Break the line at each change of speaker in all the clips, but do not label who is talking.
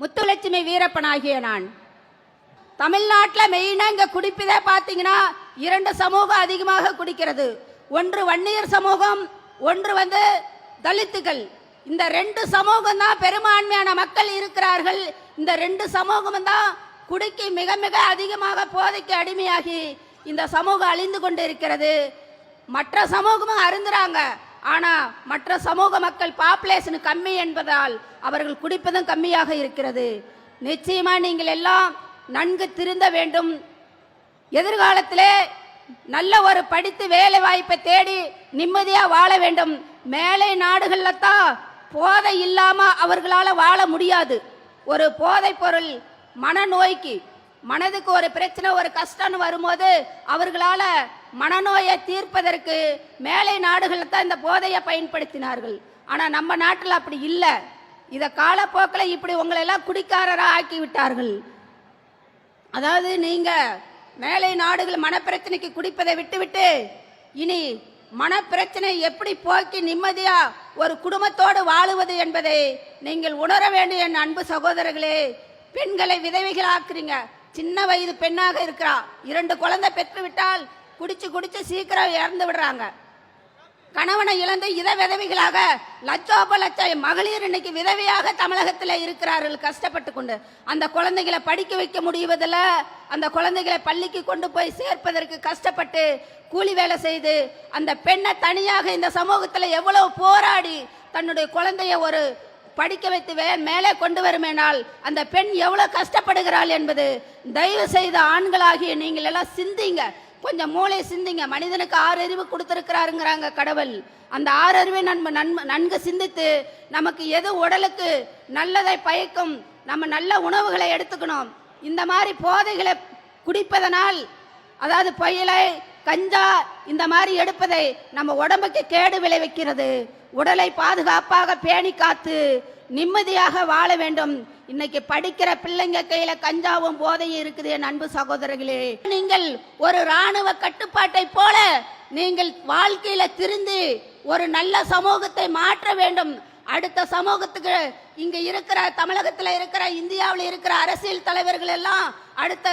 முத்துலட்சுமி வீரப்பன் ஆகிய நான். தமிழ்நாட்டில் மெயினாக இங்கே குடிப்பதே பார்த்தீங்கன்னா இரண்டு சமூகம் அதிகமாக குடிக்கிறது. ஒன்று வன்னியர் சமூகம் ஒன்று வந்து தலித்துகள். இந்த ரெண்டு சமூகம் தான் பெரும்பான்மையான மக்கள் இருக்கிறார்கள். இந்த ரெண்டு சமூகம் தான் குடிக்கு மிக மிக அதிகமாக போதைக்கு அடிமையாகி இந்த சமூகம் அழிந்து கொண்டு இருக்கிறது மற்ற சமூகமும் அருந்துறாங்க. ஆனால் மற்ற சமூக மக்கள் பாப்புலேஷன் கம்மி என்பதால் அவர்கள் குடிப்பதும் கம்மியாக இருக்கிறது. நிச்சயமாக நீங்கள் எல்லாம் நன்கு திருந்த வேண்டும். எதிர்காலத்திலே நல்ல ஒரு படித்து வேலை வாய்ப்பை தேடி நிம்மதியாக வாழ வேண்டும். மேலை நாடுகளில் தான் போதை இல்லாமல் அவர்களால் வாழ முடியாது. ஒரு போதைப் பொருள் மனநோய்க்கு மனதுக்கு ஒரு பிரச்சனை ஒரு கஷ்டம்னு வரும்போது அவர்களால் மனநோயை தீர்ப்பதற்கு மேலை நாடுகளில் தான் இந்த போதையை பயன்படுத்தினார்கள். ஆனால் நம்ம நாட்டில் அப்படி இல்லை. இதை காலப்போக்கில் இப்படி உங்களெல்லாம் குடிக்காரராக ஆக்கி விட்டார்கள் அதாவது நீங்கள் மேலை நாடுகள் மனப்பிரச்சனைக்கு குடிப்பதை விட்டுவிட்டு இனி மனப்பிரச்சனை எப்படி போக்கி நிம்மதியாக ஒரு குடும்பத்தோடு வாழுவது என்பதை நீங்கள் உணர வேண்டும் என் அன்பு சகோதரர்களே. பெண்களை விதவைகளாக்குறீங்க. சின்ன வயது பெண்ணாக இருக்கிறா. இரண்டு குழந்தை பெற்று விட்டால் குடிச்சு குடிச்சு சீக்கிரம் இறந்து விடுறாங்க. கணவனை இழந்து இத விதவிகளாக லட்சோப லட்சம் மகளிர் இன்னைக்கு விதவியாக தமிழகத்தில் இருக்கிறார்கள் கஷ்டப்பட்டு கொண்டு. அந்த குழந்தைகளை படிக்க வைக்க முடிவதில் அந்த குழந்தைகளை பள்ளிக்கு கொண்டு போய் சேர்ப்பதற்கு கஷ்டப்பட்டு கூலி வேலை செய்து அந்த பெண்ணை தனியாக இந்த சமூகத்தில் எவ்வளவு போராடி தன்னுடைய குழந்தைய ஒரு படிக்க வைத்து வே மேலே கொண்டு வருமேனால் அந்த பெண் எவ்வளவு கஷ்டப்படுகிறாள் என்பது தயவு செய்த ஆண்களாகிய நீங்கள் எல்லாம் சிந்திங்க. கொஞ்சம் மூளை சிந்திங்க. மனிதனுக்கு ஆறு அறிவு கடவுள். அந்த ஆறு அறிவை நன்ம நன்ம நன்கு சிந்தித்து நமக்கு எது உடலுக்கு நல்லதை பயக்கும் நம்ம நல்ல உணவுகளை எடுத்துக்கணும். இந்த மாதிரி போதைகளை குடிப்பதனால் அதாவது புயலை கஞ்சா இந்த மாதிரி எடுப்பதை நம்ம உடம்புக்கு கேடு விளைவிக்கிறது. உடலை பாதுகாப்பாக பேணி காத்து நிம்மதியாக வாழ வேண்டும். இன்னைக்கு படிக்கிற பிள்ளைங்க கையில கஞ்சாவும் போதையும் இருக்குது என் அன்பு சகோதரர்களே. நீங்கள் ஒரு ராணுவ கட்டுப்பாட்டை போல நீங்கள் வாழ்க்கையில திருந்தி ஒரு நல்ல சமூகத்தை மாற்ற வேண்டும். அடுத்த சமூகத்துக்கு இங்க இருக்கிற தமிழகத்துல இருக்கிற இந்தியாவில் இருக்கிற அரசியல் தலைவர்கள் எல்லாம் அடுத்த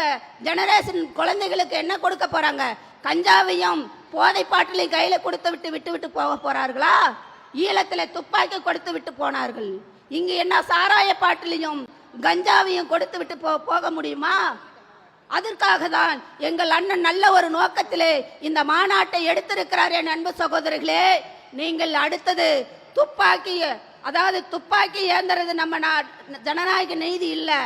ஜெனரேஷன் குழந்தைகளுக்கு என்ன கொடுக்க போறாங்க? கஞ்சாவையும் போதை பாட்டிலையும் கையில கொடுத்து விட்டு விட்டு விட்டு போக போறார்களா? ஈழத்தில் துப்பாக்கி கொடுத்து விட்டு போனார்கள். இங்கு என்ன சாராய பாட்டிலையும் கஞ்சாவையும் கொடுத்து விட்டு போ போக முடியுமா? அதற்காக தான் எங்கள் அண்ணன் நல்ல ஒரு நோக்கத்திலே இந்த மாநாட்டை எடுத்திருக்கிறார் என் அன்பு சகோதரர்களே. நீங்கள் அடுத்தது துப்பாக்கி அதாவது துப்பாக்கி ஏந்துறது நம்ம நா- ஜனநாயக நீதி இல்லை.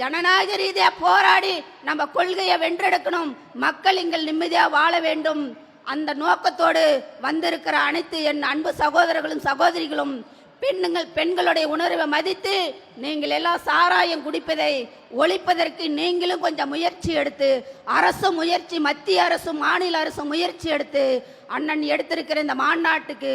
ஜனநாயக ரீதியாக போராடி நம்ம கொள்கையை வென்றெடுக்கணும். மக்கள் எங்கள் நிம்மதியாக வாழ வேண்டும். அந்த நோக்கத்தோடு வந்திருக்கிற அனைத்து என் அன்பு சகோதரர்களும் சகோதரிகளும் பெண்ணுங்கள் பெண்களுடைய உணர்வை மதித்து நீங்கள் எல்லாம் சாராயம் குடிப்பதை ஒழிப்பதற்கு நீங்களும் கொஞ்சம் முயற்சி எடுத்து அரசு முயற்சி மத்திய அரசும் மாநில அரசும் முயற்சி எடுத்து அண்ணன் எடுத்திருக்கிற இந்த மாநாட்டுக்கு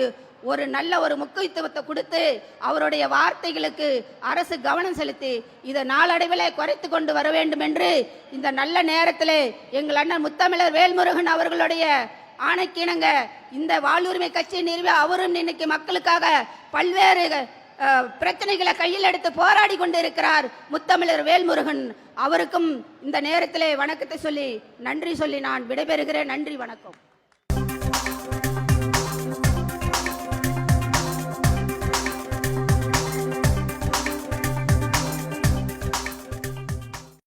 ஒரு நல்ல ஒரு முக்கியத்துவத்தை கொடுத்து அவருடைய வார்த்தைகளுக்கு அரசு கவனம் செலுத்தி இதை நாளடைவில் குறைத்து கொண்டு வர வேண்டும் என்று இந்த நல்ல நேரத்தில் எங்கள் அண்ணன் முத்தமிழர் வேல்முருகன் அவர்களுடைய ஆணைக்கிணங்க இந்த வாழ்வுரிமை கட்சி நிறுவ அவரும் இன்னைக்கு மக்களுக்காக பல்வேறு பிரச்சனைகளை கையில் எடுத்து போராடி கொண்டிருக்கிறார் முத்தமிழர் வேல்முருகன் அவருக்கும் இந்த நேரத்திலே வணக்கத்தை சொல்லி நன்றி சொல்லி நான் விடைபெறுகிறேன். நன்றி வணக்கம்.